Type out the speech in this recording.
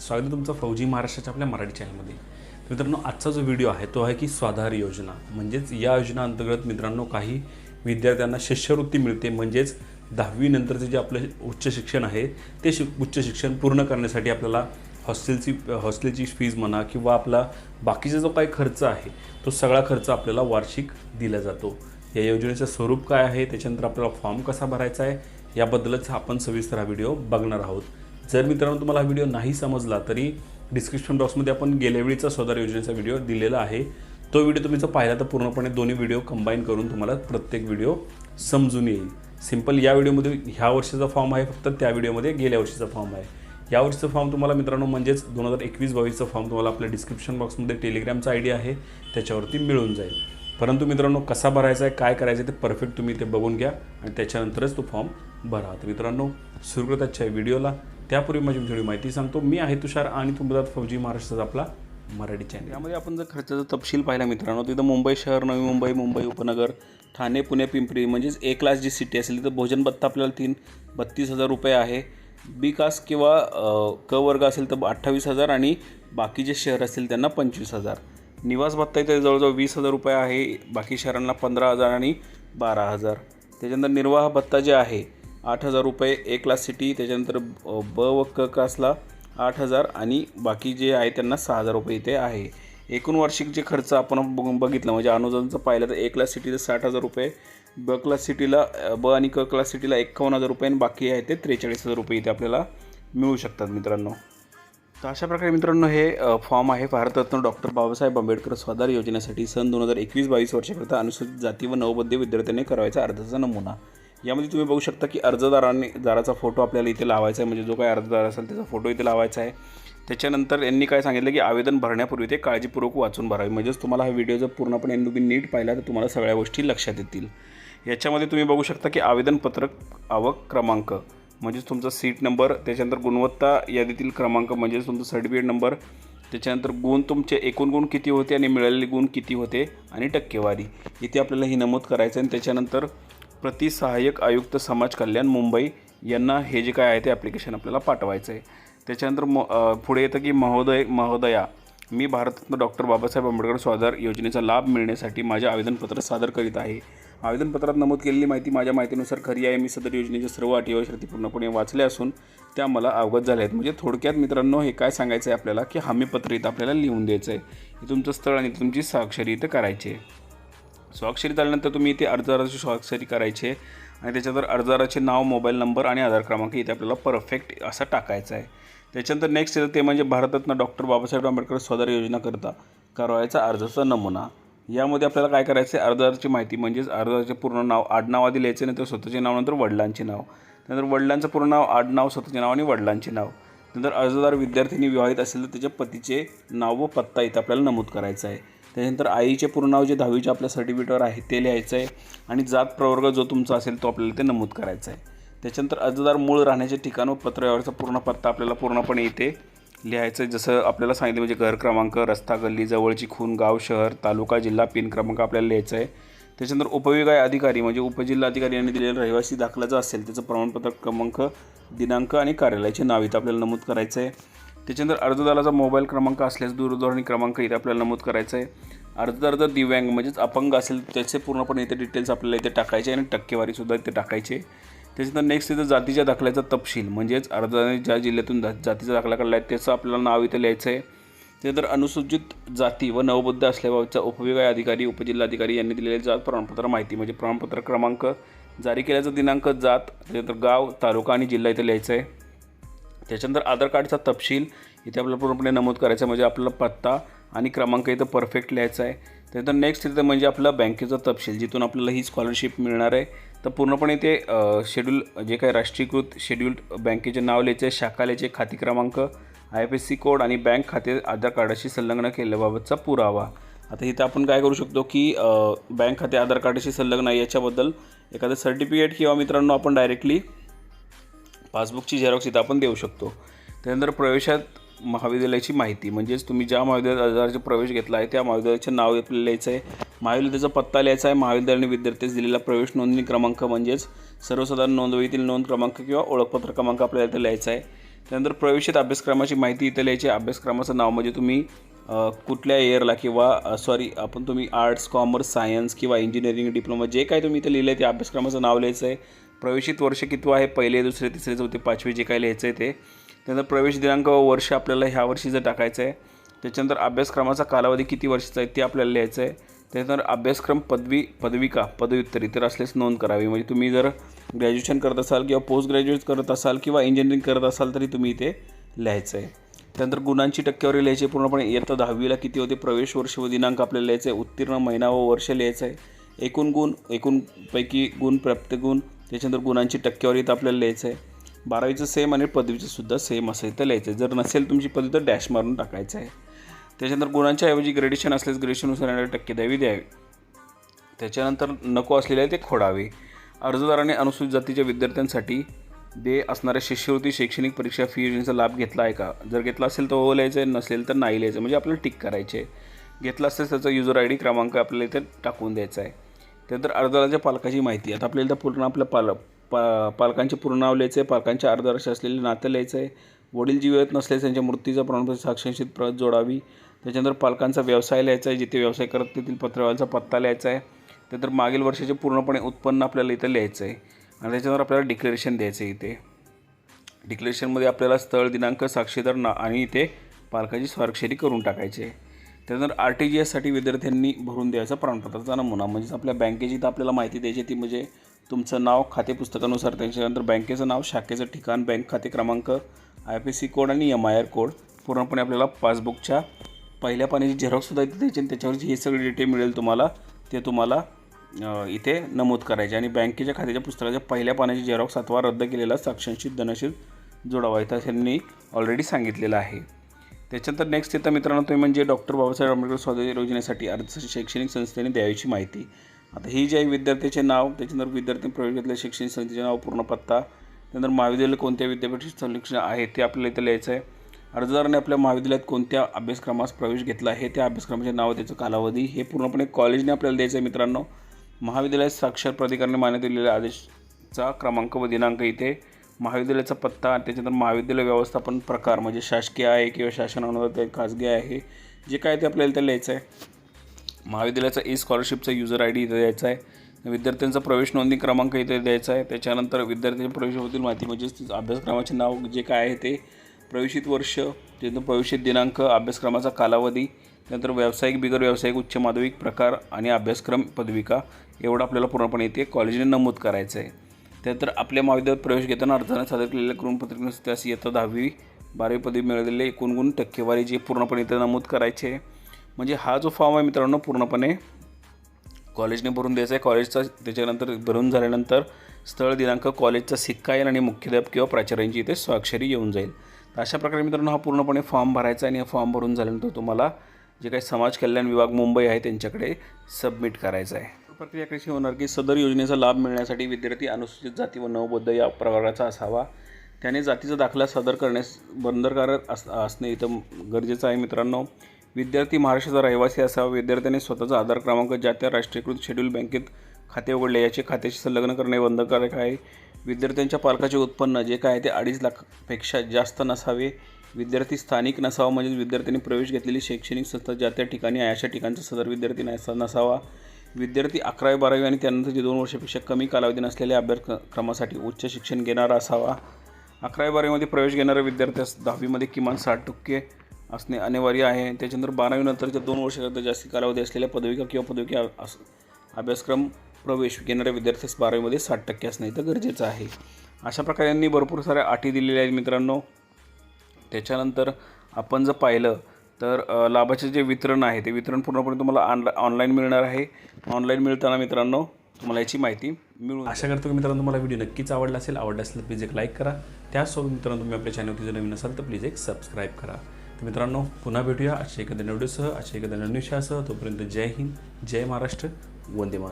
स्वागत आहे तुमचं फौजी महाराष्ट्राच्या आपल्या मराठी चॅनलमध्ये तर मित्रांनो आजचा जो व्हिडिओ आहे तो आहे की स्वाधार योजना. म्हणजेच या योजना अंतर्गत मित्रांनो काही विद्यार्थ्यांना शिष्यवृत्ती मिळते. म्हणजेच दहावीनंतरचे जे आपलं उच्च शिक्षण आहे ते शि उच्च शिक्षण पूर्ण करण्यासाठी आपल्याला हॉस्टेलची हॉस्टेलची फीज म्हणा किंवा आपला बाकीचा जो काही खर्च आहे तो सगळा खर्च आपल्याला वार्षिक दिला जातो. या योजनेचं स्वरूप काय आहे? त्याच्यानंतर आपल्याला फॉर्म कसा भरायचा आहे? याबद्दलच आपण सविस्तर हा व्हिडिओ बघणार आहोत. जर मित्रांनो तुम्हाला हा व्हिडिओ नाही समजला तरी डिस्क्रिप्शन बॉक्समध्ये आपण गेल्या वेळीचा स्वधार योजनेचा व्हिडिओ दिलेला आहे. तो व्हिडिओ तुम्ही जर पाहिला तर पूर्णपणे दोन्ही व्हिडिओ कंबाईन करून तुम्हाला प्रत्येक व्हिडिओ समजून येईल. सिंपल या व्हिडिओमध्ये ह्या वर्षीचा फॉर्म आहे फक्त त्या व्हिडिओमध्ये गेल्या वर्षीचा फॉर्म आहे. या वर्षीचा फॉर्म तुम्हाला मित्रांनो म्हणजेच दोन हजार एकवीस बावीसचा फॉर्म तुम्हाला आपल्या डिस्क्रिप्शन बॉक्समध्ये टेलिग्रामचा आय डी आहे त्याच्यावरती मिळून जाईल. परंतु मित्रांनो कसा भरायचा आहे काय करायचं आहे ते परफेक्ट तुम्ही ते बघून घ्या आणि त्याच्यानंतरच तो फॉर्म भरा. तर मित्रांनो सुरू करत आजच्या व्हिडिओला. त्यापूर्वी माझी थोडी माहिती सांगतो. मी आहे तुषार आणि तुम्हाला फौजी महाराष्ट्राचा आपला मराठी चॅनल यामध्ये आपण जर खर्चाचा तपशील पाहिला मित्रांनो तिथं मुंबई शहर नवी मुंबई मुंबई उपनगर ठाणे पुणे पिंपरी म्हणजेच ए क्लास जी सिटी असेल तिथं भोजन भत्ता आपल्याला तीन बत्तीस हजार रुपये आहे. बी कास किंवा क वर्ग असेल तर अठ्ठावीस हजार आणि बाकी जे शहर असतील त्यांना पंचवीस हजार. निवास भत्ता इथे जवळजवळ वीस हजार रुपये आहे. बाकी शहरांना पंधरा हजार आणि बारा हजार. त्याच्यानंतर निर्वाह भत्ता जे आहे आठ हजार रुपये ए क्लास सिटी त्याच्यानंतर ब व क क्लासला आठ हजार आणि बाकी जे आहे त्यांना सहा हजार रुपये इथे आहे. एकूण वार्षिक जे खर्च आपण बघून बघितलं म्हणजे अनुदानचं पाहिलं तर ए क्लास सिटीला साठ हजार रुपये ब क्लास सिटीला ब आणि क क्लास सिटीला एकावन्न हजार रुपये आणि बाकी आहे ते त्रेचाळीस हजार रुपये इथे आपल्याला मिळू शकतात मित्रांनो. तर अशा प्रकारे मित्रांनो हे फॉर्म आहे भारतरत्न डॉक्टर बाबासाहेब आंबेडकर स्वाधार योजनेसाठी सन दोन हजार एकवीस बावीस वर्षाकरता अनुसूचित जाती व नवबद्ध विद्यार्थ्यांनी करायचा अर्जाचा नमुना. यामध्ये तुम्ही बघू शकता की अर्जदारांनी दाराचा फोटो आपल्याला इथे लावायचा आहे. म्हणजे जो काही अर्जदार असेल त्याचा फोटो इथे लावायचा आहे. त्याच्यानंतर यांनी काय सांगितलं की आवेदन भरण्यापूर्वी ते काळजीपूर्वक वाचून भरावे. म्हणजेच तुम्हाला हा व्हिडिओ जर पूर्णपणे यांनी तुम्ही नीट पाहिला तर तुम्हाला सगळ्या गोष्टी लक्षात येतील. याच्यामध्ये तुम्ही बघू शकता की आवेदनपत्रक आवक क्रमांक म्हणजेच तुमचा सीट नंबर त्याच्यानंतर गुणवत्ता यादीतील क्रमांक म्हणजेच तुमचा सर्टिफिकेट नंबर त्याच्यानंतर गुण तुमचे एकूण गुण किती होते आणि मिळालेले गुण किती होते आणि टक्केवारी. इथे आपल्याला ही नमूद करायचं आहे आणि त्याच्यानंतर प्रति सहाय्यक आयुक्त समाज कल्याण मुंबई यांना हे जे काय आहे ते ॲप्लिकेशन आपल्याला पाठवायचं आहे. त्याच्यानंतर म पुढे येतं की महोदय महोदया मी भारतरत्न डॉक्टर बाबासाहेब आंबेडकर स्वाधार योजनेचा लाभ मिळण्यासाठी माझे आवेदनपत्र सादर करीत आहे. आवेदनपत्रात नमूद केलेली माहिती माझ्या माहितीनुसार खरी आहे. मी सदर योजनेच्या सर्व अटी व शर्ती पूर्णपणे वाचल्या असून त्या मला अवगत झाल्या आहेत. म्हणजे थोडक्यात मित्रांनो हे काय सांगायचं आहे आपल्याला की हमीपत्र इथं आपल्याला लिहून द्यायचं आहे. हे तुमचं स्थळ आणि तुमची स्वाक्षरी इथं करायची आहे. स्वाक्षरी झाल्यानंतर तुम्ही इथे अर्जदाराची स्वाक्षरी करायची आहे आणि त्याच्यानंतर अर्जदाराचे नाव मोबाईल नंबर आणि आधार क्रमांक इथे आपल्याला परफेक्ट असा टाकायचा आहे. त्याच्यानंतर नेक्स्ट येतं ते म्हणजे भारतरत्न डॉक्टर बाबासाहेब आंबेडकर स्वधार योजनाकरता करावायचा अर्जाचा नमुना. यामध्ये आपल्याला काय करायचं आहे अर्जदाराची माहिती म्हणजेच अर्जदाराचे पूर्ण नाव आडनाव आधी लिहायचे नंतर स्वतःचे नाव नंतर वडिलांचे नाव. त्यानंतर वडिलांचं पूर्ण नाव आडनाव स्वतःचे नाव आणि वडिलांचे नाव. नंतर अर्जदार विद्यार्थिनी विवाहित असेल तर त्याच्या पतीचे नाव व पत्ता इथं आपल्याला नमूद करायचा आहे. त्याच्यानंतर आईचे पूर्ण नाव जे दहावीच्या आपल्या सर्टिफिकेटवर आहे ते लिहायचं आहे आणि जात प्रवर्ग जो तुमचा असेल तो आपल्याला ते नमूद करायचा आहे त्याच्यानंतर अर्जदार मूळ राहण्याचे ठिकाण व पत्रव्यवहारचा पूर्ण पत्ता आपल्याला पूर्णपणे इथे लिहायचं आहे जसं आपल्याला सांगितलं म्हणजे घर क्रमांक रस्ता गल्ली जवळची खून गाव शहर तालुका जिल्हा पिन क्रमांक आपल्याला लिहायचं आहे त्याच्यानंतर उपविभागीय अधिकारी म्हणजे उपजिल्हा अधिकारी यांनी दिलेला रहिवासी दाखला जो असेल त्याचं प्रमाणपत्र क्रमांक दिनांक आणि कार्यालयाचे नाव इथं आपल्याला नमूद करायचं आहे त्याच्यानंतर अर्जदाराचा मोबाईल क्रमांक असल्यास दूरध्वनी क्रमांक इथे आपल्याला नमूद करायचा आहे. अर्जदार जर दिव्यांग म्हणजेच अपंग असेल त्याचे पूर्णपणे इथे डिटेल्स आपल्याला इथे टाकायचे आणि टक्केवारीसुद्धा इथे टाकायचे त्याच्यानंतर नेक्स्ट इथं जातीच्या दाखल्याचा तपशील म्हणजेच अर्जदाराने ज्या जिल्ह्यातून जा जातीचा दाखला काढला आहे त्याचं आपल्याला नाव इथे लिहायचं आहे. त्यानंतर अनुसूचित जाती व नवबद्ध असल्याबाबतचा उपविभाग अधिकारी उपजिल्हाधिकारी यांनी दिलेले जात प्रमाणपत्र माहिती म्हणजे प्रमाणपत्र क्रमांक जारी केल्याचा दिनांक जात त्यानंतर गाव तालुका आणि जिल्हा इथे लिहायचं आहे. त्याच्यानंतर आधार कार्डचा तपशील इथे आपल्याला पूर्णपणे नमूद करायचा आहे. म्हणजे आपला पत्ता आणि क्रमांक इथं परफेक्ट लिहायचा आहे. त्यानंतर नेक्स्ट इथं म्हणजे आपला बँकेचा तपशील जिथून आपल्याला ही स्कॉलरशिप मिळणार आहे. तर पूर्णपणे ते शेड्यूल जे काही राष्ट्रीयकृत शेड्यूल्ड बँकेचे नाव लिहायचे शाखा लिहायचे खाते क्रमांक I F S C code आणि बँक खाते आधार कार्डाशी संलग्न केल्याबाबतचा पुरावा. आता इथं आपण काय करू शकतो की बँक खाते आधार कार्डाशी संलग्न आहे. याच्याबद्दल एखादं सर्टिफिकेट किंवा मित्रांनो आपण डायरेक्टली पासबुकची झेरॉक्स इथं आपण देऊ शकतो. त्यानंतर प्रवेशात महाविद्यालयाची माहिती म्हणजेच तुम्ही ज्या महाविद्यालयात अर्जाचा प्रवेश घेतला आहे त्या महाविद्यालयाचे नाव आपल्याला लिहायचं आहे. महाविद्यालयाचा पत्ता लिहायचा आहे. महाविद्यालयाने विद्यार्थ्यास दिलेला प्रवेश नोंदणी क्रमांक म्हणजेच सर्वसाधारण नोंदवहीतील नोंद क्रमांक किंवा ओळखपत्र क्रमांक आपल्याला इथं लिहायचा आहे. त्यानंतर प्रवेशात अभ्यासक्रमाची माहिती इथं लिहायची अभ्यासक्रमाचं नाव म्हणजे तुम्ही कुठल्या इयरला किंवा सॉरी आपण तुम्ही आर्ट्स कॉमर्स सायन्स किंवा इंजिनिअरिंग डिप्लोमा जे काय तुम्ही इथं लिहिलं आहे ते अभ्यासक्रमाचं नाव लिहायचं आहे. प्रवेशित वर्ष किती आहे? पहिले दुसरे तिसरे चौथे पाचवे जे काय लिहायचं आहे ते. त्यानंतर प्रवेश दिनांक व वर्ष आपल्याला ह्या वर्षीचं टाकायचं आहे त्याच्यानंतर अभ्यासक्रमाचा कालावधी किती वर्षाचा आहे ते आपल्याला लिहायचं आहे त्यानंतर अभ्यासक्रम पदवी पदविका पदव्युत्तर इतर असल्यास नोंद करावी. म्हणजे तुम्ही जर ग्रॅज्युएशन करत असाल किंवा पोस्ट ग्रॅज्युएट करत असाल किंवा इंजिनिअरिंग करत असाल तरी तुम्ही इथे लिहायचं आहे त्यानंतर गुणांची टक्केवारी लिहायची पूर्णपणे इयत्ता दहावीला किती होते? प्रवेश वर्ष व दिनांक आपल्याला लिहायचं आहे उत्तीर्ण महिना व वर्ष लिहायचं आहे एकूण गुण एकूणपैकी गुण प्राप्त गुण त्याच्यानंतर गुणांची टक्केवारी इथं आपल्याला लिहायचं आहे बारावीचं सेम आणि पदवीचं सुद्धा सेम असं इथं लिहायचं आहे जर नसेल तुमची पदवी तर डॅश मारून टाकायचं आहे त्याच्यानंतर गुणांच्या ऐवजी ग्रेडेशन असल्यास ग्रेडेशननुसार येणारी टक्के द्यावी द्यावी. त्याच्यानंतर नको असलेले आहे ते खोडावे. अर्जदाराने अनुसूचित जातीच्या विद्यार्थ्यांसाठी दे असणाऱ्या शिष्यवृत्ती शैक्षणिक परीक्षा फी योजनेचा लाभ घेतला आहे का? जर घेतला असेल तर हो लिहायचं आहे नसेल तर नाही लिहायचं म्हणजे आपल्याला टिक करायचे आहे घेतला असेल त्याचा युजर आय डी क्रमांक आपल्याला इथे टाकून द्यायचा आहे. त्यानंतर अर्जदाराच्या पालकाची माहिती आता आपल्याला पूर्ण आपल्या पाल पा पालकांचे पूर्ण नाव लिहायचं आहे पालकांच्या अर्धवर्ष असलेले नातं लिहायचं आहे वडील जीवित नसल्यास त्यांच्या मृत्यूचा प्रमाणपत्र साक्षरशीत प्रत जोडावी. त्याच्यानंतर पालकांचा व्यवसाय लिहायचा आहे जिथे व्यवसाय करत तेथील पत्रव्यवहाराचा पत्ता लिहायचा आहे. त्यानंतर मागील वर्षाचे पूर्णपणे उत्पन्न आपल्याला इथं लिहायचं आहे आणि त्याच्यानंतर आपल्याला डिक्लेरेशन द्यायचं आहे इथे डिक्लेरेशनमध्ये आपल्याला स्थळ दिनांक साक्षीदार ना आणि इथे पालकाची स्वाक्षरी करून टाकायची आहे. त्यानंतर आर टी जी एससाठी विद्यार्थ्यांनी भरून द्यायचा प्रमाणपत्राचा नमुना म्हणजेच आपल्या बँकेची तर आपल्याला माहिती द्यायची ती म्हणजे तुमचं नाव खाते पुस्तकानुसार त्याच्यानंतर बँकेचं नाव शाखेचं ठिकाण बँक खाते क्रमांक आय पी सी कोड आणि एम आय आर कोड. पूर्णपणे आपल्याला पासबुकच्या पहिल्या पाण्याची झेरॉक्ससुद्धा इथे द्यायची आणि त्याच्यावरची हे सगळे डिटेल मिळेल तुम्हाला. ते तुम्हाला इथे नमूद करायचे आणि बँकेच्या खात्याच्या पुस्तकाच्या पहिल्या पाण्याची झेरॉक्स अथवा रद्द केलेला साक्षांशित धनशील जोडावा इथं त्यांनी ऑलरेडी सांगितलेलं आहे. त्याच्यानंतर नेक्स्ट येतं मित्रांनो तुम्ही म्हणजे डॉक्टर बाबासाहेब आंबेडकर स्वातंत्र्य योजनेसाठी अर्ज शैक्षणिक संस्थेने द्यायची माहिती. आता ही जी आहे विद्यार्थ्याचे नाव त्याच्यानंतर विद्यार्थी प्रवेश घेतलेल्या शैक्षणिक संस्थेचे नाव पूर्ण पत्ता त्यानंतर महाविद्यालय कोणत्या विद्यापीठाचे संरक्षण आहे ते आपल्याला इथं लिहायचं आहे. अर्जदाराने आपल्या महाविद्यालयात कोणत्या अभ्यासक्रमास प्रवेश घेतला आहे त्या अभ्यासक्रमाचे नाव त्याचं कालावधी हे पूर्णपणे कॉलेजने आपल्याला द्यायचं आहे मित्रांनो. महाविद्यालयात साक्षर प्राधिकरणाने मान्य दिलेल्या आदेशचा क्रमांक व दिनांक इथे महाविद्यालयाचा पत्ता त्याच्यानंतर महाविद्यालय व्यवस्थापन प्रकार म्हणजे शासकीय आहे किंवा शासन अनुदानित खाजगी आहे जे काय ते आपल्याला ते लिहायचं आहे. महाविद्यालयाचा ई स्कॉलरशिपचा युजर आय डी इथं द्यायचा आहे. विद्यार्थ्यांचा प्रवेश नोंदणी क्रमांक इथे द्यायचा आहे. त्याच्यानंतर विद्यार्थ्यांच्या प्रवेशाबद्दल माहिती म्हणजेच अभ्यासक्रमाचे नाव जे काय आहे ते प्रवेशित वर्ष त्यानंतर प्रवेशित दिनांक अभ्यासक्रमाचा कालावधी त्यानंतर व्यावसायिक बिगर व्यावसायिक उच्च माध्यमिक प्रकार आणि अभ्यासक्रम पदविका एवढं आपल्याला पूर्णपणे इथे कॉलेजने नमूद करायचं आहे. त्यानंतर आपल्या महाविद्यालयात प्रवेश घेताना अर्जाने सादर केलेल्या गुणपत्रिकेनुसार त्यास इयत्ता दहावी बारावी पदवी मिळालेले एकूण गुण टक्केवारी जे पूर्णपणे इथे नमूद करायचे म्हणजे हा जो फॉर्म आहे मित्रांनो पूर्णपणे कॉलेजने भरून द्यायचा आहे. कॉलेजचा त्याच्यानंतर भरून झाल्यानंतर स्थळ दिनांक कॉलेजचा सिक्का येईल आणि मुख्याध्यापक किंवा प्राचार्यांची इथे स्वाक्षरी येऊन जाईल. तर अशा प्रकारे मित्रांनो हा पूर्णपणे फॉर्म भरायचा आहे आणि हा फॉर्म भरून झाल्यानंतर तुम्हाला जे काही समाज कल्याण विभाग मुंबई आहे त्यांच्याकडे सबमिट करायचं आहे. प्रक्रिया कशी होणार की सदर योजनेचा लाभ मिळण्यासाठी विद्यार्थी अनुसूचित जाती व नवबद्ध या प्रवर्गाचा असावा? त्याने जातीचा दाखला सादर करण्यास बंधनकारक अस असणे इथं गरजेचं आहे मित्रांनो. विद्यार्थी महाराष्ट्राचा रहिवासी असावा. विद्यार्थ्याने स्वतःचा आधार क्रमांक ज्या त्या राष्ट्रीयकृत शेड्यूल बँकेत खाते उघडले. याचे खात्याशी संलग्न करणे बंधनकारक आहे. विद्यार्थ्यांच्या पालकाचे उत्पन्न जे काय आहे ते अडीच लाखपेक्षा जास्त नसावे. विद्यार्थी स्थानिक नसावा म्हणजे विद्यार्थ्यांनी प्रवेश घेतलेली शैक्षणिक संस्था ज्या त्या ठिकाणी आहे अशा ठिकाणचा सदर विद्यार्थी नसा नसावा. विद्यार्थी अकरावी बारावी आणि त्यानंतरचे दोन वर्षापेक्षा कमी कालावधी नसलेल्या अभ्यासक्रमासाठी उच्च शिक्षण घेणारा असावा. अकरावी बारावीमध्ये प्रवेश घेणाऱ्या विद्यार्थ्यास दहावीमध्ये किमान साठ टक्के असणे अनिवार्य आहे. त्याच्यानंतर बारावीनंतरच्या दोन वर्षाकरता जास्त कालावधी असलेल्या पदविका किंवा पदविका अस अभ्यासक्रम प्रवेश घेणाऱ्या विद्यार्थ्यास बारावीमध्ये साठ टक्के असणे इथं गरजेचं आहे. अशा प्रकारे यांनी भरपूर साऱ्या अटी दिलेल्या आहेत मित्रांनो. त्याच्यानंतर आपण जर पाहिलं तर लाभाचे जे वितरण आहे ते वितरण पूर्णपणे तुम्हाला ऑनला ऑनलाईन मिळणार आहे. ऑनलाईन मिळताना मित्रांनो तुम्हाला याची माहिती मिळून आशा करतो की मित्रांनो तुम्हाला व्हिडिओ नक्कीच आवडला असेल. आवडला असेल तर प्लीज एक लाईक करा. त्याचसोबत मित्रांनो तुम्ही आपल्या चॅनलवरती जर नवीन असाल तर प्लीज एक सबस्क्राईब करा. तर मित्रांनो पुन्हा भेटूया अशा एखाद्या व्हिडिओसह अशा एखाद्या नवीन तोपर्यंत जय हिंद जय महाराष्ट्र वंदे मातरम.